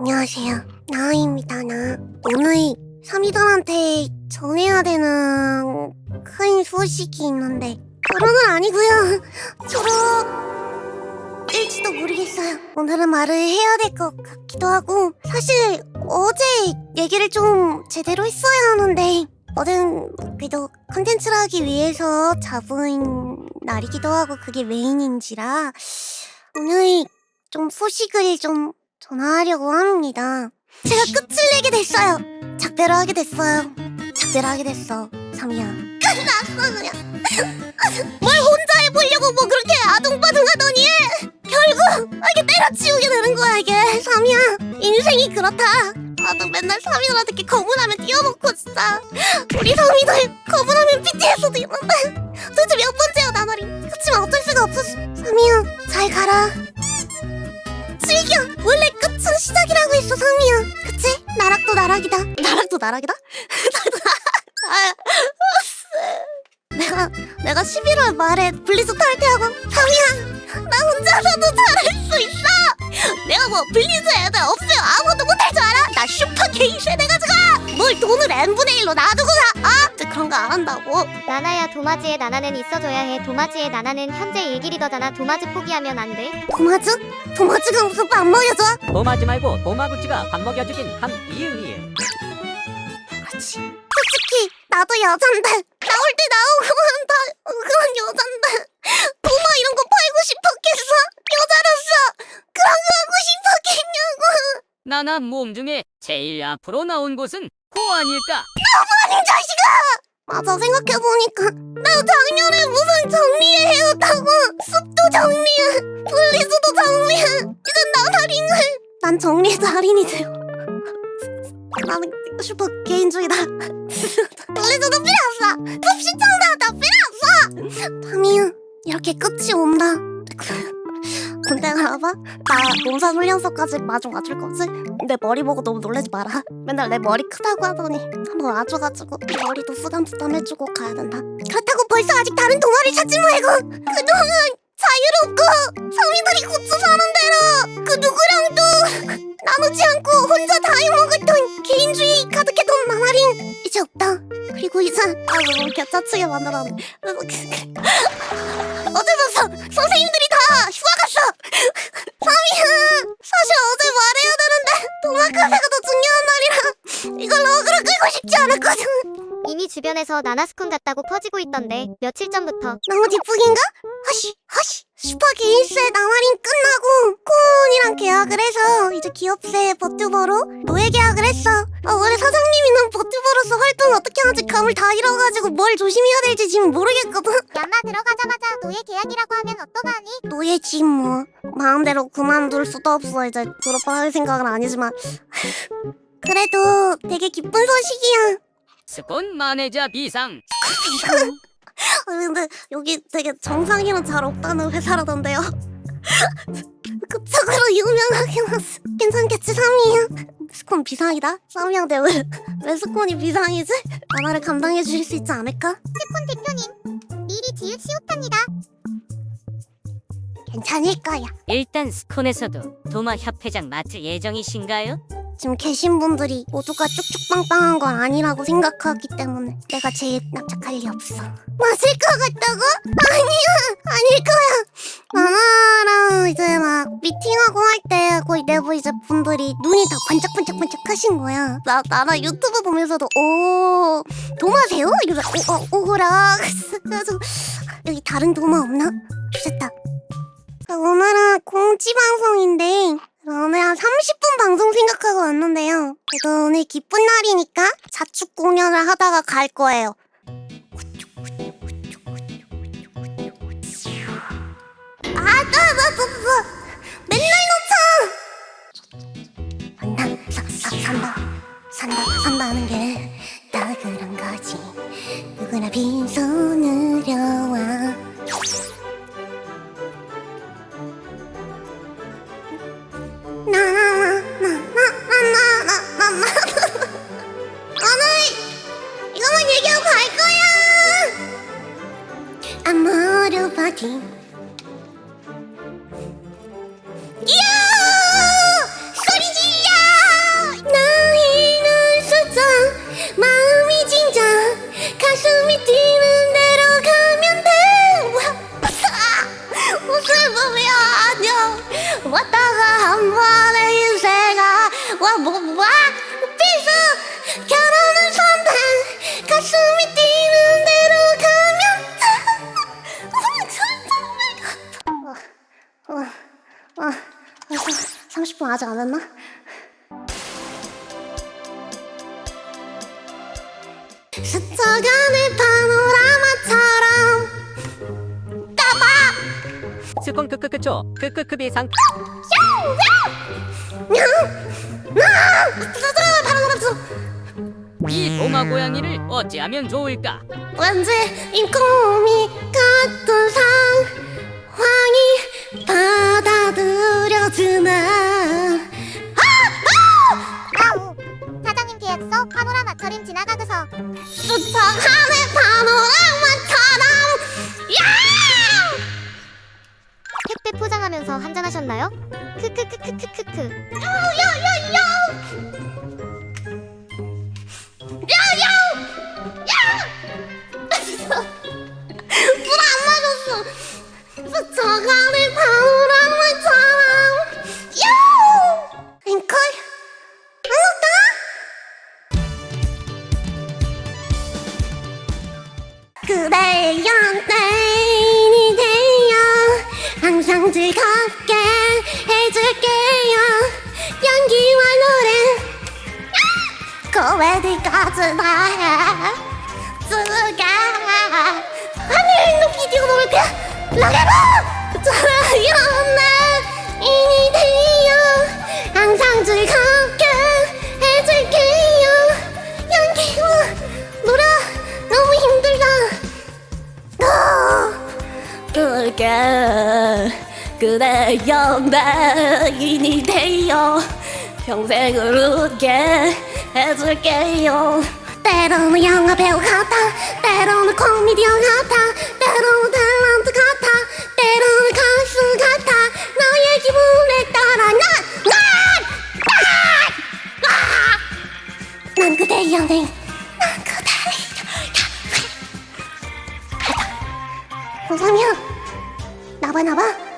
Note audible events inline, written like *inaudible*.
안녕하세요. 나아입니다, 나. 오늘 삼이들한테 전해야 되는 큰 소식이 있는데 결혼은 아니고요. *laughs* 졸업일지도 모르겠어요. 오늘은 말을 해야 될 것 같기도 하고 사실 어제 얘기를 좀 제대로 했어야 하는데 어젠 그래도 컨텐츠를 하기 위해서 잡은 날이기도 하고 그게 메인인지라 오늘 좀 소식을 좀 전화하려고 합니다. 제가 끝을 내게 됐어요. 작별을 하게 됐어요. 작별을 하게 됐어. 삼이야. 끝났어 그냥. 뭘 혼자 해보려고 뭐 그렇게 아둥바둥하더니 결국 이게 때려치우게 되는 거야 이게 삼이야. 인생이 그렇다. 나도 맨날 삼이들한테 이렇게 거분하면 띄워놓고 진짜 우리 삼이들 거분하면 BTS도 있는데 도대체 몇 번째야 나날이 그치만 어쩔 수가 없었어 삼이야 잘 가라 즐겨 원래 끝은 시작이라고 했어 삼이야 그치? 나락도 나락이다 나락도 나락이다? 아, *laughs* 내가 내가 11월 말에 블리즈 탈퇴하고 삼이야 나 혼자서도 잘할 수 있어 내가 뭐 블리즈 애들 없으면 아무것도 못할 줄 알아? 나 슈퍼 개인 세대 가지고 뭘 돈을 n분의 1로 놔두고 사 아? 거안 한다고 나나야 도마지의 나나는 있어줘야 해. 도마지의 나나는 현재 일기 리더잖아. 도마지 포기하면 안 돼. 도마즈? 도마즈가 무슨 밥 먹여줘? 도마지 말고 도마구치가 밥 먹여주긴 함 이응 이응 그렇지. 솔직히 나도 여잔데 나올 때 나오고 *laughs* 다 그런 여잔데 도마 이런 거 팔고 싶었겠어? 여자로서 그런 거 하고 싶었겠냐고 나나 몸 중에 제일 앞으로 나온 곳은 코 아닐까 아니 자식아 맞아 생각해보니까. 나 작년에 무슨 정리해 해왔다고. 숲도 정리해. 블리즈도 정리해. 이제 나나링을. 난 정리해도 할인이 돼요. 나는 슈퍼 개인주의다. 블리즈도 필요 없어. 숲 시청자 나 필요 없어. 타미야 이렇게 끝이 온다 군대 가봐. 나 농산 훈련소까지 마중 와줄 거지? 내 머리 보고 너무 놀라지 마라. 맨날 내 머리 크다고 하더니 한번 와줘가지고 머리도 쓰담쓰담 해주고 가야 된다. 그렇다고 벌써 아직 다른 동아리 찾지 말고 그동안 자유롭고 성인들이 고쳐 사는 대로 그 누구랑도 나누지 않고 혼자 자유먹었던 개인주의 가득했던 나날인 이제 없다. 그리고 이제 아 너무 개짜치게 만들었네. *laughs* 어제서 선생님들이 다 휴가 갔어 삼이야 사실 어제 말해야 되는데 도마카세가 더 중요한 날이라 이걸 어그로 끌고 싶지 않았거든. 이미 주변에서 나나스쿤 같다고 퍼지고 있던데 며칠 전부터. 너무 뒷북인가? 허시 허시 슈퍼 게임스의 나날인 끝나고 코온이랑 계약을 해서 이제 기업세 버튜버로 노예 계약을 했어. 아, 원래 사장님이는 버튜버 활동을 어떻게 하는지? 감을 다 잃어가지고 뭘 조심해야 될지 지금 모르겠거든. *laughs* 야마 들어가자마자 노예 계약이라고 하면 어떠하니? 노예지 뭐 마음대로 그만둘 수도 없어. 이제 졸업할 생각은 아니지만. *laughs* 그래도 되게 기쁜 소식이야. 스콘 마네자 비상. *laughs* 아, 근데 여기 되게 정상이는 잘 없다는 회사라던데요. 그쪽으로 유명하긴 하스. 괜찮겠지, 삼이야? 스콘 비상이다? 삼이한테 왜, *laughs* 왜 스콘이 비상이지? 나나를 감당해 주실 수 있지 않을까? 스콘 대표님 미리 지읒 시옵합니다. 괜찮을 거야. 일단 스콘에서도 도마 협회장 맡을 예정이신가요? 지금 계신 분들이 모두가 쭉쭉 빵빵한 건 아니라고 생각하기 때문에 내가 제일 납작할 리 없어. 맞을 것 같다고? 아니야, 아닐 거야. 나나랑 이제 막 미팅하고 할 때 거의 내부 이제 분들이 눈이 다 반짝반짝반짝 하신 거야. 나 나나 유튜브 보면서도 오 도마세요? 이러면서 오, 어, 오호라. 그래서 여기 다른 도마 없나? 좋겠다. 오늘은 공지 방송인데 오늘 한 30분 방송 생각하고 왔는데요. 그래도 오늘 기쁜 날이니까 자축 공연을 하다가 갈 거예요. 아, 나, 나, 나, 나, 맨날 놓쳐! 산다, 사, 사, 산다, 산다, 산다는 게 다 그런 거지. 누구나 빈손 바디. 이야! 소리 질려! 나의 눈 속상 가지 않았나? 스쳐가는 파노라마처럼. 스콘 크크크초. 크크크 비상. 스쳐가는 파노라마처럼. 이 도마 고양이를 어찌하면 좋을까? 왠지 인콤이 같은 상황이 받아들여지네 차림 지나가고서 스쳐가는 파노라마처럼 야! 택배 포장하면서 한잔하셨나요? 크크크크크크크 물안 그래요 내인이 돼요 항상 즐겁게 해줄게요. 연기와 노래. 코미디까지 다해. 너 비디오 노래 그냥 나가라 그게 그래요 내인이 돼요 평생을 웃게 해줄게요 때로는 영화 배우 같아 때로는 코미디언 같아 때로는 탤런트 같아 때로는 가수 같아 너의 기분에 따라 난! 난! 난! 난 그대의 연예인 난 그대의 감사합니다 나봐 나봐